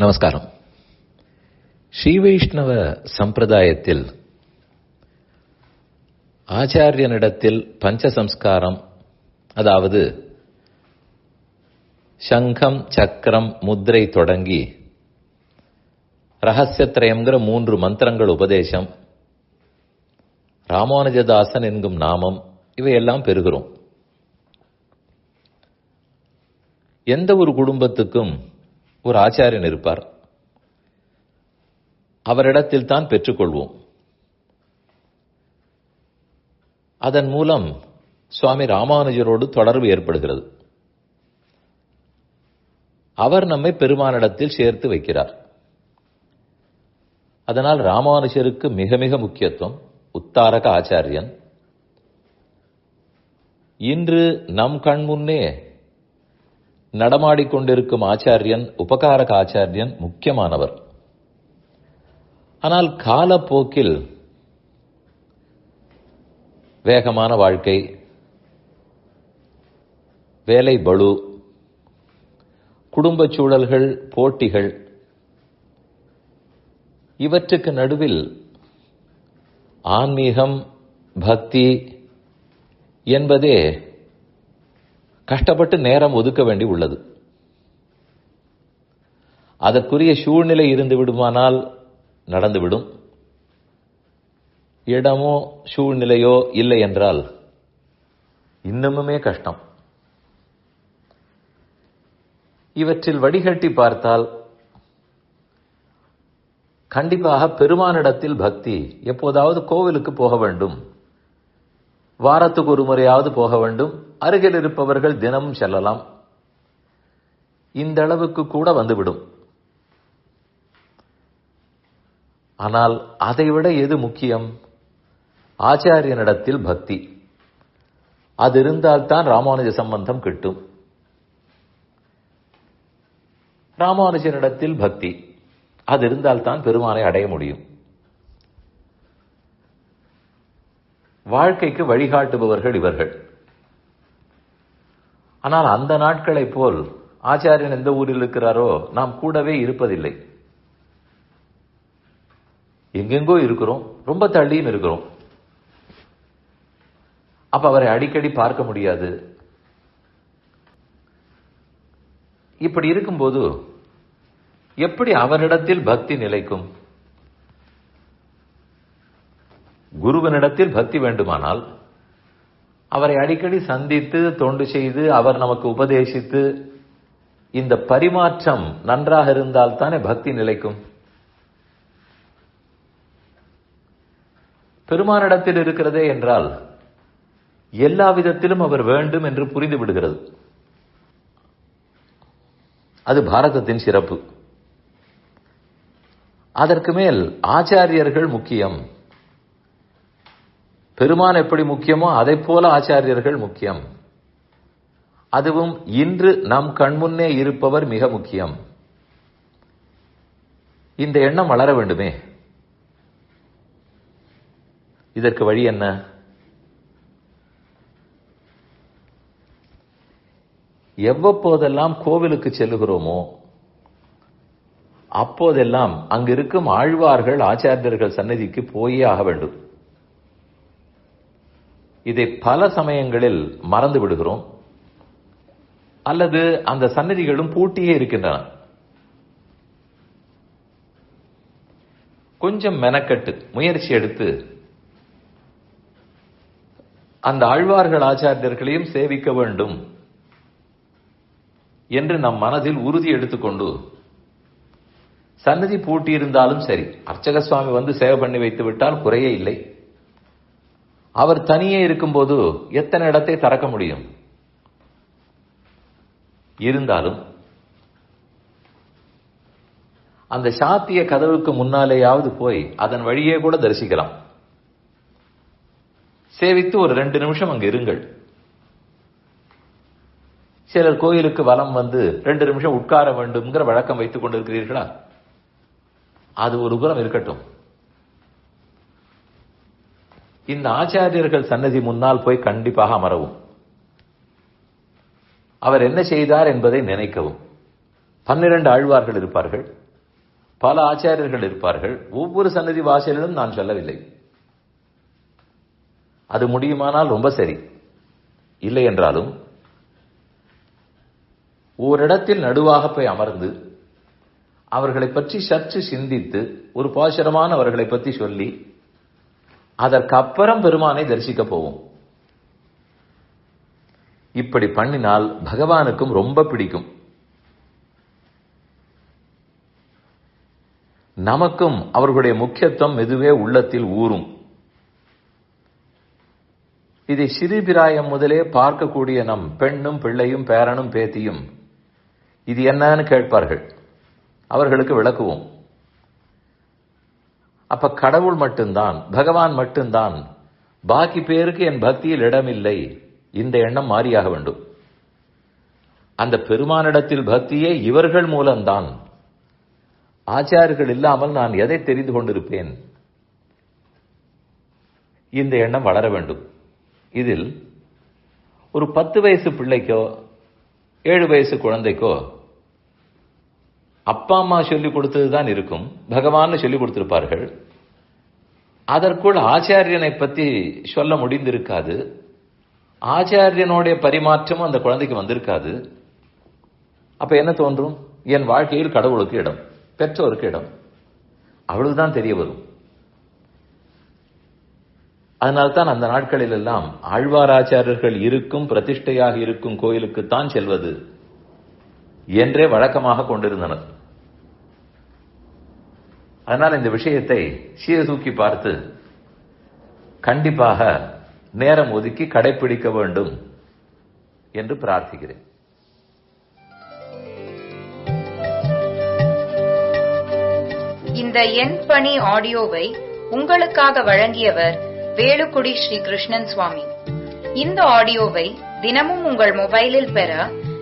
நமஸ்காரம். ஸ்ரீ வைஷ்ணவ சம்பிரதாயத்தில் ஆச்சாரியனிடத்தில் பஞ்சசம்ஸ்காரம் அதாவது சங்கம் சக்கரம் முத்திரை தொடங்கி ரகசியத்திரயம்ங்கிற மூன்று மந்திரங்கள் உபதேசம் ராமானுஜதாசன் என்கும் நாமம் இவையெல்லாம் பெறுகிறோம். எந்த ஒரு குடும்பத்துக்கும் ஒரு ஆச்சாரியன் இருப்பார். அவரிடத்தில் தான் பெற்றுக்கொள்வோம். அதன் மூலம் சுவாமி ராமானுஜரோடு தொடர்பு ஏற்படுகிறது. அவர் நம்மை பெருமானிடத்தில் சேர்த்து வைக்கிறார். அதனால் ராமானுஜருக்கு மிக மிக முக்கியத்துவம் உத்தாரக ஆச்சாரியன். இன்று நம் கண் முன்னே நடமாடிக்கொண்டிருக்கும் ஆச்சாரியன் உபகாரக ஆச்சாரியன் முக்கியமானவர். ஆனால் காலப்போக்கில் வேகமான வாழ்க்கை வேலை பளு குடும்ப சூழல்கள் போட்டிகள் இவற்றுக்கு நடுவில் ஆன்மீகம் பக்தி என்பதே கஷ்டப்பட்டு நேரம் ஒதுக்க வேண்டி உள்ளது. அதற்குரிய சூழ்நிலை இருந்து விடுமானால் நடந்துவிடும். இடமோ சூழ்நிலையோ இல்லை என்றால் இன்னமுமே கஷ்டம். இவற்றில் வடிகட்டி பார்த்தால் கண்டிப்பாக பெருமானிடத்தில் பக்தி எப்போதாவது கோவிலுக்கு போக வேண்டும். வாரத்துக்கு ஒரு முறையாவது போக வேண்டும். அருகில் இருப்பவர்கள் தினமும் செல்லலாம். இந்த அளவுக்கு கூட வந்துவிடும். ஆனால் அதைவிட எது முக்கியம்? ஆச்சாரியனிடத்தில் பக்தி. அது இருந்தால்தான் ராமானுஜ சம்பந்தம் கிட்டும். ராமானுஜனிடத்தில் பக்தி. அது இருந்தால்தான் பெருமானை அடைய முடியும். வாழ்க்கைக்கு வழிகாட்டுபவர்கள் இவர்கள். ஆனால் அந்த நாட்களைப் போல் ஆச்சாரியன் எந்த ஊரில் இருக்கிறாரோ நாம் கூடவே இருப்பதில்லை. எங்கெங்கோ இருக்கிறோம் ரொம்ப தள்ளியும் இருக்கிறோம். அப்ப அவரை அடிக்கடி பார்க்க முடியாது. இப்படி இருக்கும்போது எப்படி அவரிடத்தில் பக்தி நிலைக்கும்? குருவனிடத்தில் பக்தி வேண்டுமானால் அவரை அடிக்கடி சந்தித்து தொண்டு செய்து அவர் நமக்கு உபதேசித்து இந்த பரிமாற்றம் நன்றாக இருந்தால் தானே பக்தி நிலைக்கும்? பெருமானிடத்தில் இருக்கிறதே என்றால் எல்லா விதத்திலும் அவர் வேண்டும் என்று புரிந்து விடுகிறது. அது பாரதத்தின் சிறப்பு. அதற்கு மேல் ஆச்சாரியர்கள் முக்கியம். பெருமான் எப்படி முக்கியமோ அதை போல ஆச்சாரியர்கள் முக்கியம். அதுவும் இன்று நம் கண்முன்னே இருப்பவர் மிக முக்கியம். இந்த எண்ணம் வளர வேண்டுமே. இதற்கு வழி என்ன? எவ்வப்போதெல்லாம் கோவிலுக்கு செல்லுகிறோமோ அப்போதெல்லாம் அங்கிருக்கும் ஆழ்வார்கள் ஆச்சாரியர்கள் சன்னதிக்கு போயே ஆக வேண்டும். இதை பல சமயங்களில் மறந்து விடுகிறோம். அல்லது அந்த சன்னதிகளும் பூட்டியே இருக்கின்றன. கொஞ்சம் மெனக்கட்டு முயற்சி எடுத்து அந்த ஆழ்வார்கள் ஆச்சாரியர்களையும் சேவிக்க வேண்டும் என்று நம் மனதில் உறுதி எடுத்துக்கொண்டு சன்னதி பூட்டி இருந்தாலும் சரி அர்ச்சக சுவாமி வந்து சேவை பண்ணி வைத்து விட்டால் குறையே இல்லை. அவர் தனியே இருக்கும்போது எத்தனை இடத்தை திறக்க முடியும்? இருந்தாலும் அந்த சாத்திய கதவுக்கு முன்னாலேயாவது போய் அதன் வழியே கூட தரிசிக்கலாம். சேவித்து ஒரு ரெண்டு நிமிஷம் அங்கு இருங்கள். சிலர் கோயிலுக்கு வலம் வந்து ரெண்டு நிமிஷம் உட்கார வேண்டும்ங்கிற வழக்கம் வைத்துக் கொண்டிருக்கிறீர்களா? அது ஒரு புறம் இருக்கட்டும். இந்த ஆச்சாரியர்கள் சன்னதி முன்னால் போய் கண்டிப்பாக அமரவும். அவர் என்ன செய்தார் என்பதை நினைக்கவும். பன்னிரண்டு ஆழ்வார்கள் இருப்பார்கள். பல ஆச்சாரியர்கள் இருப்பார்கள். ஒவ்வொரு சன்னதி வாசலிலும் நான் சொல்லவில்லை. அது முடியுமானால் ரொம்ப சரி. இல்லை என்றாலும் ஓரிடத்தில் நடுவாக போய் அமர்ந்து அவர்களை பற்றி சற்று சிந்தித்து ஒரு பாசுரமான அவர்களை பற்றி சொல்லி அதற்கப்புறம் பெருமானை தரிசிக்க போவோம். இப்படி பண்ணினால் பகவானுக்கும் ரொம்ப பிடிக்கும். நமக்கும் அவர்களுடைய முக்கியத்துவம் மெதுவே உள்ளத்தில் ஊறும். இதை சிறுபிராயம் முதலே பார்க்கக்கூடிய நம் பெண்ணும் பிள்ளையும் பேரனும் பேத்தியும் இது என்னன்னு கேட்பார்கள். அவர்களுக்கு விளக்குவோம். அப்ப கடவுள் மட்டும்தான் பகவான் மட்டும்தான். பாக்கி பேருக்கு என் பக்தியில் இடமில்லை. இந்த எண்ணம் மாறியாக வேண்டும். அந்த பெருமானிடத்தில் பக்தியே இவர்கள் மூலம்தான். ஆச்சாரியர்கள் இல்லாமல் நான் எதை தெரிந்து கொண்டிருப்பேன்? இந்த எண்ணம் வளர வேண்டும். இதில் ஒரு பத்து வயசு பிள்ளைக்கோ ஏழு வயசு குழந்தைக்கோ அப்பா அம்மா சொல்லிக் கொடுத்தது தான் இருக்கும். பகவான் சொல்லிக் கொடுத்திருப்பார்கள். அதற்குள் ஆச்சாரியனை பத்தி சொல்ல முடிந்திருக்காது. ஆச்சாரியனுடைய பரிமாற்றமும் அந்த குழந்தைக்கு வந்திருக்காது. அப்ப என்ன தோன்றும்? என் வாழ்க்கையில் கடவுளுக்கு இடம் பெற்றோருக்கு இடம். அவ்வளவுதான் தெரிய வரும். அதனால்தான் அந்த நாட்களில் எல்லாம் ஆழ்வாராச்சாரியர்கள் இருக்கும் பிரதிஷ்டையாக இருக்கும் கோயிலுக்குத்தான் செல்வது என்றே வழக்கமாக கொண்டிருந்தனர். அதனால் இந்த விஷயத்தை சீர்தூக்கி பார்த்து கண்டிப்பாக நேரம் ஒதுக்கி கடைபிடிக்க வேண்டும் என்று பிரார்த்திக்கிறேன். இந்த எண் பணி ஆடியோவை உங்களுக்காக வழங்கியவர் வேலுக்குடி ஸ்ரீ கிருஷ்ணன் சுவாமி. இந்த ஆடியோவை தினமும் உங்கள் மொபைலில் பெற